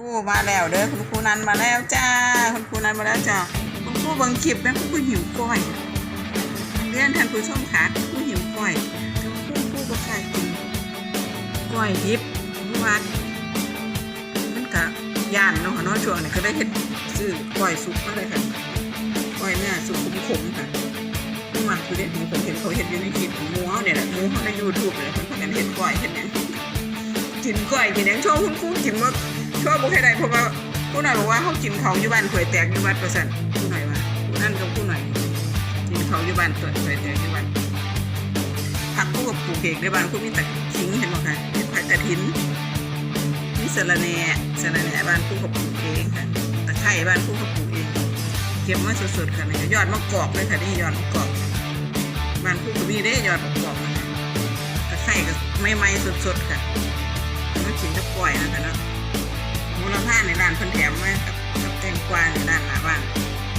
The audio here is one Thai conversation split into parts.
ครูมาแล้วเด้อคุณครูนันมาแล้วจ้า คุณครูนันมาแล้วจ้าคุณครูบังคลิปนะคุณครูหิวก้อยเรียนท่านผู้ชมค่ะคุณครูหิวก้อยคุณครูครูก็ใครกินก้อยดิบวัดมันกะย่านเนาะค่ะเนาะช่วงนี้ก็ได้เห็นซื้อก้อยสุกมาเลยค่ะก้อยเนี่ยสุกขมๆค่ะเมื่อวานคือเด็ดผมเห็นเขาเห็นอยู่ในคลิปหมูเขาเนี่ยแหละหมูเขาในยูทูบเลยเขาเห็นเห็นก้อยเห็นเนี่ยกินก้อยกินยังโชว์คุณครูกินว่า ชอบบุคคลใดเพราะว่าผู้หน่อยบอกว่าเขากินเขาอยู่บ้านข่อยแตกอยู่วัดประสันผู้หน่อยว่าผู้นั่นกับผู้หน่อยกินเขาอยู่บ้านข่อยข่อยแตกอยู่บ้านผักคู่กับปลูกเองในบ้านคุณมีแต่ทิ้งเห็นไหมคะมีผักกระถินมีสระแหน่สระแหน่บ้านคู่กับปลูกเองค่ะตะไคร้บ้านคู่กับปลูกเองเก็บมาสดๆค่ะนี่ยอดมะกอกเลยค่ะนี่ยอดมะกอกบ้านคู่กับมีได้ยอดมะกอกตะไคร้ก็ไม่ไม่สดๆค่ะมากินกับกล้วยนะคะเนาะ มูลค่าในร้านเพิ่นแถมมากับกับแตงกวาในร้านหน้าบ้าน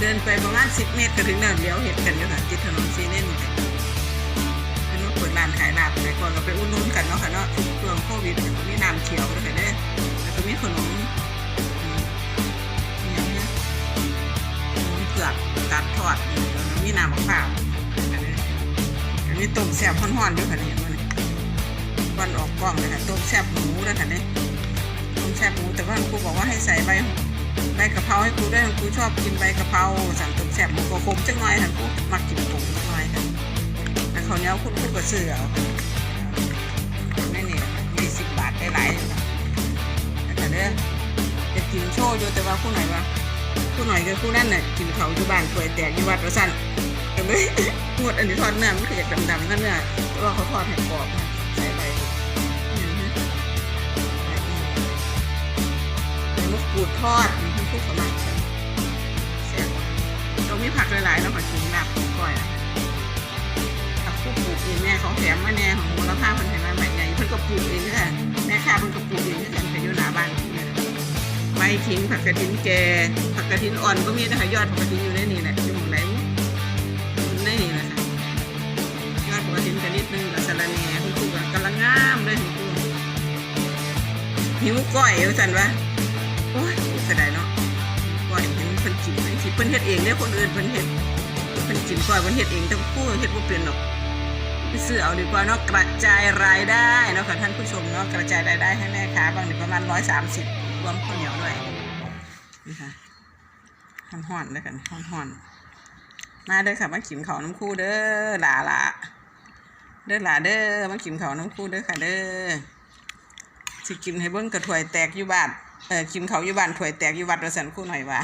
เดินไปประมาณ10 เมตรก็ถึงเนินเลี้ยวเห็ดกันอยู่ค่ะติดถนนซีเน่นค่ะเป็นว่าเปิดร้านขายลาบแต่ก่อนเราไปอุดหนุนกันเนาะค่ะเนาะช่วงโควิดเนี่ก็มีน้ำเขียวด้วยค่ะเด้อแล้วก็มีขนมอย่างเนี้ยขนมเผือกตัดทอดมีน้ำมะพร้าวค่ะเด้อก็มีต้มแซ่บฮ้อนๆด้วยค่ะเนี่ยเห็นบ่เนี่ยวันออกกล้องเลยค่ะต้มแซ่บหมูนะคะเนี่ยต้มแซ่บหมู แต่ว่าครูบอกว่าให้ใส่ใบใบกะเพราให้ครูด้วยครูชอบกินใบกะเพราสั่งตุ้มแซ่บหมูก็คมจังหน่อยค่ะครูมักกินผงจังหน่อยค่ะแต่เขาวเหนี้ยวคุณครูก็ซื้อเอาไม่นี่ยี่สิบบาทได้หลายอยู่ค่ะแต่เด้อจะกินโชว์อยู่แต่ว่าผู้หนว่าผู้หน่อยกับผู้นั่นน่ะกินเขาอยู่บ้านป่วยแตกอยู่วัดประสันก็เลยงดอันนี้ทอดเนื้อมันคืออยากดำๆนั่นเนื้อเพราะว่าเขาทอดให้กรอบค่ะใส่ใบ ทอดมีทั้งพวกสมัครแซ่บเรามีผักหลายๆแล้วผักชีลาบก้อยผักผู้ปลูกเองแม่เขาแถมมาแน่ของมูลค่าเพิ่นเห็นมาใหม่ใหญ่เพิ่นก็ปลูกเองนี่แหละแม่ค้าเพิ่นก็ปลูกเองนี่แหละไปอยู่หน้าบ้านใบทิ้งผักกระถินแก่ผักกระถินอ่อนก็มีนะคะยอดผักกระถินอยู่ในนี่แหละอยู่หมองไหนในนี่แหละค่ะยอดผักกระถินกันนิดนึงกับสะระแหน่คุณครูก็กำลังงามเลยคุณครูหิวก้อยเอาสันวะ เฮ็ดเองเด้อคนอื่นเพิ่นเฮ็ดเพิ่นกินก้อยเพิ่นเฮ็ดเองทั้งคู่เฮ็ดบ่เป็นหรอกไปซื้อเอาดีกว่าเนาะกระจายรายได้เนาะค่ะท่านผู้ชมเนาะกระจายรายได้ให้แม่ค้าบางนี่ประมาณ130รวมข้าวเหนียวด้วยนี่ค่ะฮ้อนๆเด้อกันฮ้อนๆมาเด้อค่ะมากินข้าวน้ำคู่เด้อหลาลาเด้อหลาเด้อมากินข้าวน้ำคู่เด้อค่ะเด้อสิกินให้เบิ้งกระถวยแตกอยู่บ้านเออกินเขาวอยู่บ้านถวยแตกอยู่วัดระสันคู่หน่อยว่า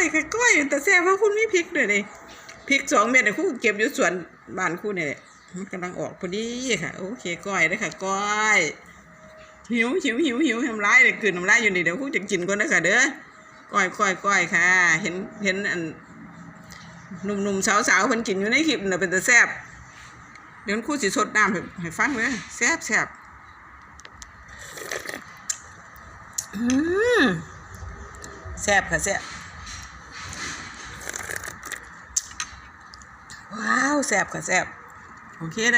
กล้วยค่ะกล้วยแต่แซ่บเพราะคุณมีพริกด้วยเลยพริกสองเม็ดเนี่ยคู่เก็บอยู่สวนบ้านคู่เนี่ยแหละมันกำลังออกพอดีค่ะโอเคก้อยเลยค่ะก้อยหิวหิวหิวหิวทำร้ายเลยคืนน้ำลายอยู่นี่เดี๋ยวคู่จะกินก่อนนะค่ะเด้อก้อยก้อยก้อยค่ะ เห็นเห็นอันหนุ่มๆสาวๆเพิ่นกินอยู่ในคลิปน่ะเป็นแต่แซ่บเดี๋ยวครู่สิสดน้ำให้ฟังเลยแซ่บแซ่บแซ่บค่ะแซ่บ ว้าวแซ่บค่ะแซ่บโอเคนะ